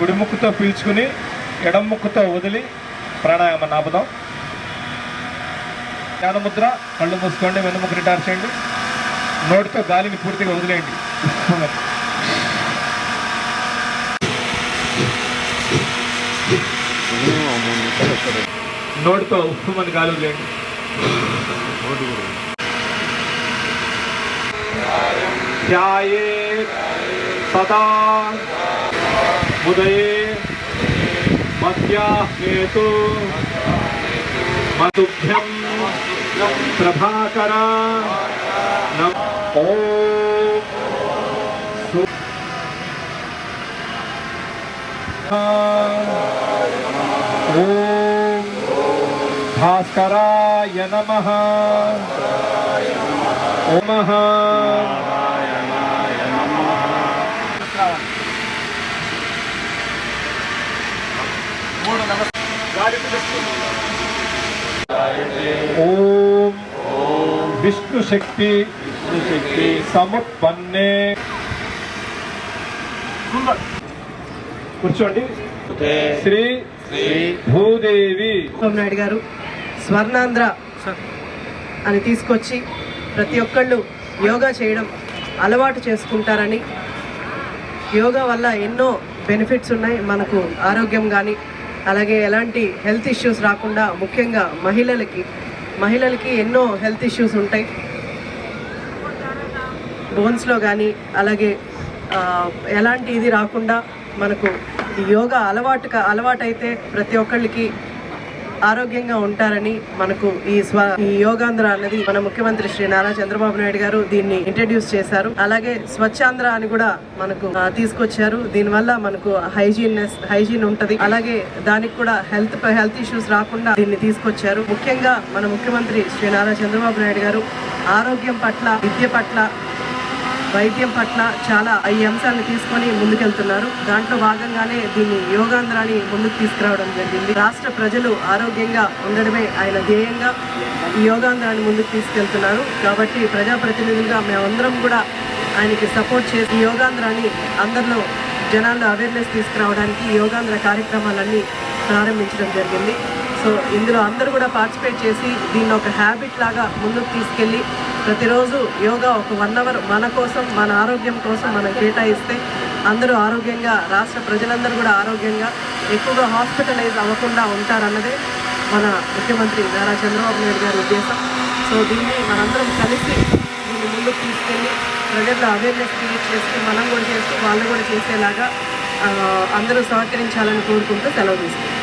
కుడి ముక్కుతో పీల్చుకుని ఎడం ముక్కుతో వదిలి ప్రాణాయామం నాపుదాం ధ్యానముద్ర కళ్ళు మూసుకోండి వెన్నుముక్కు రిటార్ చేయండి. నోటితో గాలిని పూర్తిగా వదిలేయండి. నోటితో ఉప్పుమని గాలి వదిలేయండి. ధ్యాయే సదా बुदये मध्याहेतु मधुभ्यं प्रभाकर। नमो ॐ भास्कराय नमः। ओमः। ఓం విష్ణు శక్తి శక్తి సముత్పన్నే కూర్చోండి. శ్రీ భూదేవి. నాయుడు గారు స్వర్ణాంధ్ర అని తీసుకొచ్చి ప్రతి ఒక్కళ్ళు యోగా చేయడం అలవాటు చేసుకుంటారని. యోగా వల్ల ఎన్నో బెనిఫిట్స్ ఉన్నాయి మనకు ఆరోగ్యం కానీ అలాగే ఎలాంటి హెల్త్ ఇష్యూస్ రాకుండా ముఖ్యంగా మహిళలకి మహిళలకి ఎన్నో హెల్త్ ఇష్యూస్ ఉంటాయి. బోన్స్లో కానీ అలాగే ఎలాంటి ఇది రాకుండా మనకు యోగా అలవాటు అలవాటైతే ప్రతి ఒక్కళ్ళకి ఆరోగ్యంగా ఉంటారని మనకు ఈ స్వ ఈ యోగాంధ్ర అన్నది మన ముఖ్యమంత్రి శ్రీ నారా చంద్రబాబు నాయుడు గారు దీన్ని ఇంట్రడ్యూస్ చేశారు. అలాగే స్వచ్ఛాంధ్ర అని కూడా మనకు తీసుకొచ్చారు. దీనివల్ల మనకు హైజీన్నెస్ హైజీన్ ఉంటది. అలాగే దానికి కూడా హెల్త్ హెల్త్ ఇష్యూస్ రాకుండా దీన్ని తీసుకొచ్చారు. ముఖ్యంగా మన ముఖ్యమంత్రి శ్రీ నారా చంద్రబాబు నాయుడు గారు ఆరోగ్యం పట్ల విద్య పట్ల వైద్యం పట్ల చాలా ఈ అంశాలను తీసుకొని ముందుకెళ్తున్నారు. దాంట్లో భాగంగానే దీన్ని యోగాంధ్రాన్ని ముందుకు తీసుకురావడం జరిగింది. రాష్ట్ర ప్రజలు ఆరోగ్యంగా ఉండడమే ఆయన ధ్యేయంగా ఈ యోగాంధ్రాన్ని ముందుకు తీసుకెళ్తున్నారు. కాబట్టి ప్రజాప్రతినిధులుగా మేమందరం కూడా ఆయనకి సపోర్ట్ చేసి యోగాంధ్రాన్ని అందరిలో జనాల్లో అవేర్నెస్ తీసుకురావడానికి యోగాంధ్ర కార్యక్రమాలన్నీ ప్రారంభించడం జరిగింది. సో ఇందులో అందరూ కూడా పార్టిసిపేట్ చేసి దీన్ని ఒక హ్యాబిట్ లాగా ముందుకు తీసుకెళ్ళి ప్రతిరోజు యోగా ఒక వన్ అవర్ మన కోసం మన ఆరోగ్యం కోసం మనం కేటాయిస్తే అందరూ ఆరోగ్యంగా రాష్ట్ర ప్రజలందరూ కూడా ఆరోగ్యంగా ఎక్కువగా హాస్పిటలైజ్ అవ్వకుండా ఉంటారన్నదే మన ముఖ్యమంత్రి నారా చంద్రబాబు నాయుడు గారి ఉద్దేశం. సో దీన్ని మనందరం కలిసి దీన్ని ముందుకు తీసుకెళ్ళి ప్రజల్లో అవేర్నెస్ క్రియేట్ చేసి మనం కూడా చేస్తూ వాళ్ళు కూడా చేసేలాగా అందరూ సహకరించాలని కోరుకుంటూ సెలవు తీసుకుంటాం